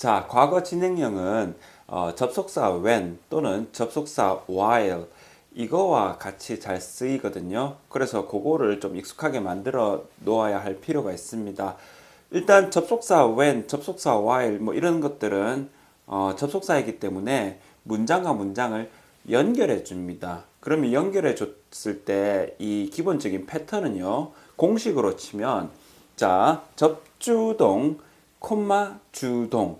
자, 과거 진행형은 어, 접속사 when 또는 접속사 while 이거와 같이 잘 쓰이거든요. 그래서 그거를 좀 익숙하게 만들어 놓아야 할 필요가 있습니다. 일단 접속사 when, 접속사 while 뭐 이런 것들은 어, 접속사이기 때문에 문장과 문장을 연결해 줍니다. 그러면 연결해 줬을 때 이 기본적인 패턴은요. 공식으로 치면 자, 접주동, 콤마 주동.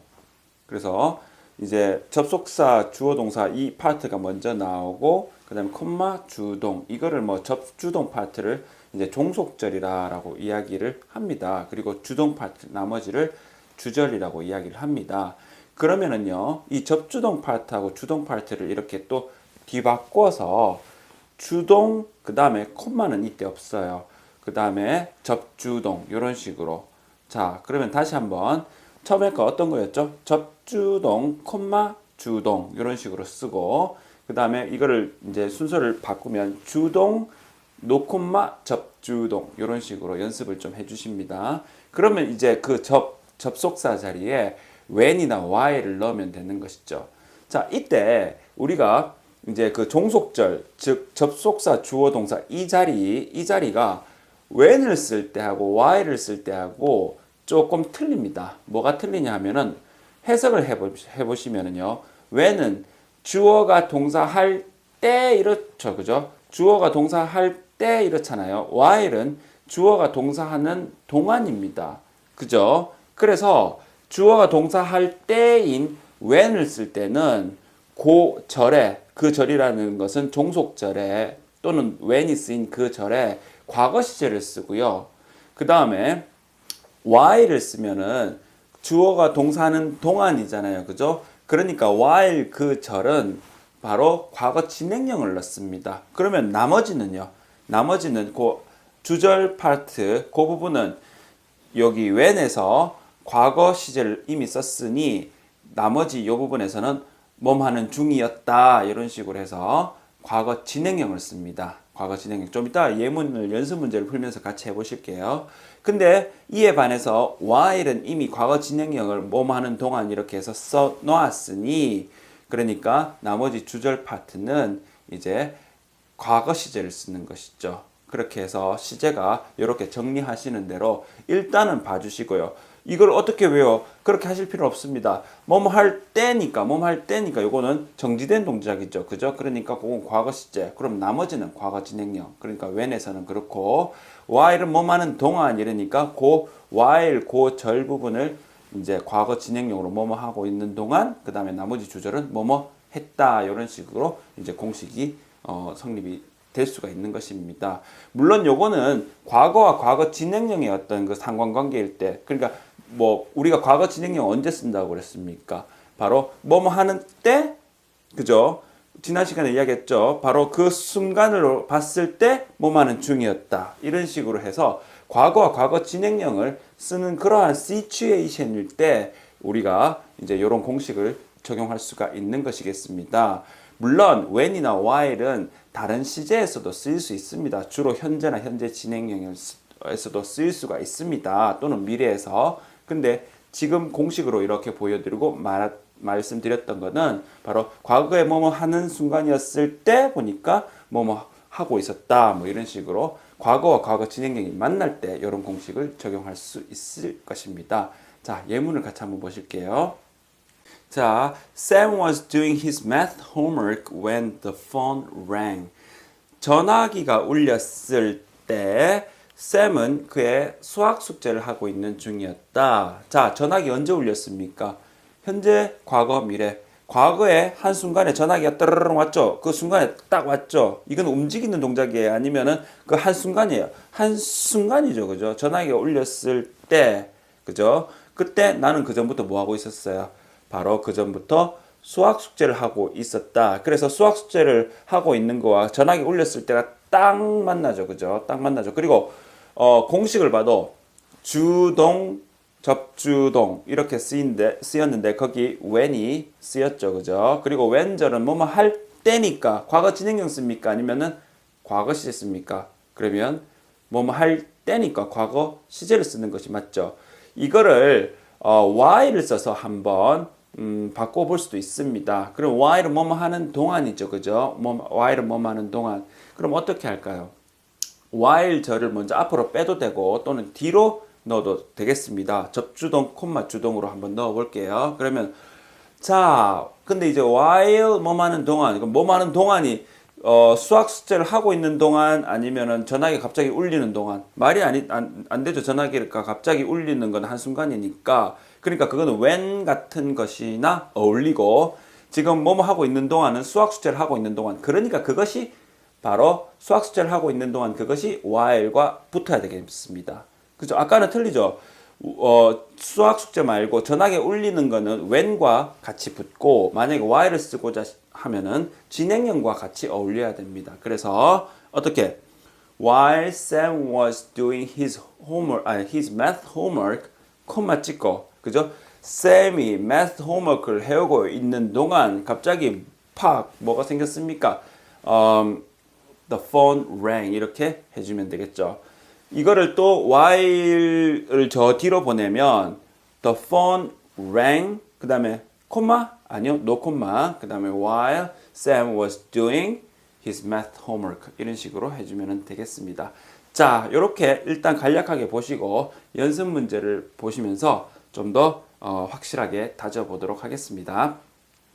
그래서 이제 접속사 주어 동사 이 파트가 먼저 나오고 그다음에 콤마 주동 이거를 뭐 접주동 파트를 이제 종속절이라고 이야기를 합니다. 그리고 주동 파트 나머지를 주절이라고 이야기를 합니다. 그러면은요 이 접주동 파트하고 주동 파트를 이렇게 또 뒤바꿔서 주동 그 다음에 콤마는 이때 없어요. 그 다음에 접주동 이런 식으로 자 그러면 다시 한번 처음에 거 어떤 거였죠? 접주동 콤마 주동 이런 식으로 쓰고 그 다음에 이거를 이제 순서를 바꾸면 주동 노콤마 접주동 이런 식으로 연습을 좀 해주십니다. 그러면 이제 그 접 접속사 자리에 when이나 why를 넣으면 되는 것이죠. 자 이때 우리가 이제 그 종속절 즉 접속사 주어 동사 이 자리 이 자리가 when을 쓸 때하고 why를 쓸 때하고 조금 틀립니다. 뭐가 틀리냐 하면은 해석을 해보, 해보시면은요. when은 주어가 동사 할 때 이렇죠. 그죠? 주어가 동사 할 때 이렇잖아요. while은 주어가 동사하는 동안입니다. 그죠? 그래서 주어가 동사할 때인 when을 쓸 때는 고 절에 그 절이라는 것은 종속절에 또는 when이 쓰인 그 절에 과거 시제를 쓰고요. 그 다음에 while을 쓰면은 주어가 동사는 동안이잖아요. 그죠? 그러니까 while 그 절은 바로 과거 진행형을 넣습니다. 그러면 나머지는요. 나머지는 그 주절 파트 그 부분은 여기 when에서 과거 시제를 이미 썼으니 나머지 이 부분에서는 몸 하는 중이었다 이런 식으로 해서 과거 진행형을 씁니다. 과거 진행형. 좀 이따 예문을 연습 문제를 풀면서 같이 해보실게요. 근데 이에 반해서 while은 이미 과거 진행형을 몸 하는 동안 이렇게 해서 써 놓았으니 그러니까 나머지 주절 파트는 이제 과거 시제를 쓰는 것이죠. 그렇게 해서 시제가 이렇게 정리하시는 대로 일단은 봐주시고요. 이걸 어떻게 외워? 그렇게 하실 필요 없습니다. 뭐뭐 할 때니까, 뭐뭐 할 때니까 요거는 정지된 동작이죠. 그죠? 그러니까 그건 과거 시제. 그럼 나머지는 과거 진행형. 그러니까 when에서는 그렇고 while은 뭐뭐 하는 동안 이러니까 그 while 그절 부분을 이제 과거 진행형으로 뭐뭐 하고 있는 동안 그 다음에 나머지 주절은 뭐뭐 했다 이런 식으로 이제 공식이 어, 성립이 될 수가 있는 것입니다. 물론 요거는 과거와 과거 진행형의 어떤 그 상관관계일 때 그러니까 뭐 우리가 과거 진행형 언제 쓴다고 그랬습니까? 바로 뭐뭐 하는 때 그죠? 지난 시간에 이야기했죠. 바로 그 순간으로 봤을 때 뭐하는 중이었다. 이런 식으로 해서 과거와 과거 진행형을 쓰는 그러한 시츄에이션일 때 우리가 이제 이런 공식을 적용할 수가 있는 것이겠습니다. 물론 when이나 while은 다른 시제에서도 쓰일 수 있습니다. 주로 현재나 현재 진행형에서도 쓰일 수가 있습니다. 또는 미래에서. 근데 지금 공식으로 이렇게 보여드리고 말, 말씀드렸던 거는 바로 과거에 뭐뭐 하는 순간이었을 때 보니까 뭐뭐 하고 있었다. 뭐 이런 식으로 과거와 과거 진행형이 만날 때 이런 공식을 적용할 수 있을 것입니다. 자, 예문을 같이 한번 보실게요. 자, Sam was doing his math homework when the phone rang. 전화기가 울렸을 때 샘은 그의 수학 숙제를 하고 있는 중이었다. 자, 전화기 언제 울렸습니까? 현재, 과거, 미래. 과거에 한 순간에 전화기가 떠르르 왔죠. 그 순간에 딱 왔죠. 이건 움직이는 동작이에요. 아니면은 그 한 순간이에요. 한 순간이죠. 그죠? 전화기가 울렸을 때, 그죠? 그때 나는 그 전부터 뭐 하고 있었어요? 바로 그 전부터 수학 숙제를 하고 있었다. 그래서 수학 숙제를 하고 있는 거와 전화기 울렸을 때가 딱 만나죠. 그죠? 딱 만나죠. 그리고 어, 공식을 봐도 주동, 접주동 이렇게 쓰인데, 쓰였는데 거기 when이 쓰였죠. 그죠? 그리고 when절은 뭐뭐 할 때니까 과거 진행형 씁니까? 아니면은 과거 시제 씁니까? 그러면 뭐뭐 할 때니까 과거 시제를 쓰는 것이 맞죠. 이거를 어, while을 써서 한번 음, 바꿔볼 수도 있습니다. 그럼 while은 뭐뭐 하는 동안이죠, 그죠? 뭐, while은 뭐뭐 하는 동안. 그럼 어떻게 할까요? while 절을 먼저 앞으로 빼도 되고 또는 뒤로 넣어도 되겠습니다. 접주동, 콤마 주동으로 한번 넣어 볼게요. 그러면 자, 근데 이제 while 뭐 하는 동안, 그럼 뭐 하는 동안이 어, 수학 숙제를 하고 있는 동안 아니면은 전화기 갑자기 울리는 동안 말이 아니 안, 안 되죠. 전화기가 갑자기 울리는 건 한순간이니까 그러니까 그거는 when 같은 것이나 어울리고 지금 뭐뭐 하고 있는 동안은 수학 숙제를 하고 있는 동안 그러니까 그것이 바로 수학 숙제를 하고 있는 동안 그것이 while과 붙어야 되겠습니다. 그죠? 아까는 틀리죠. 어, 수학 숙제 말고 전화기 울리는 거는 when과 같이 붙고 만약에 while을 쓰고자 하면은 진행형과 같이 어울려야 됩니다. 그래서 어떻게 while Sam was doing his homework, 아니 his math homework, 콤마 찍고 그죠? 쌤이 math homework를 해오고 있는 동안 갑자기 팍 뭐가 생겼습니까? 음, the phone rang 이렇게 해주면 되겠죠. 이거를 또 while을 저 뒤로 보내면 the phone rang 그 다음에 콤마 아니요 no 콤마 그 다음에 while Sam was doing his math homework 이런 식으로 해주면 되겠습니다. 자 이렇게 일단 간략하게 보시고 연습 문제를 보시면서 좀더 어, 확실하게 다져보도록 하겠습니다.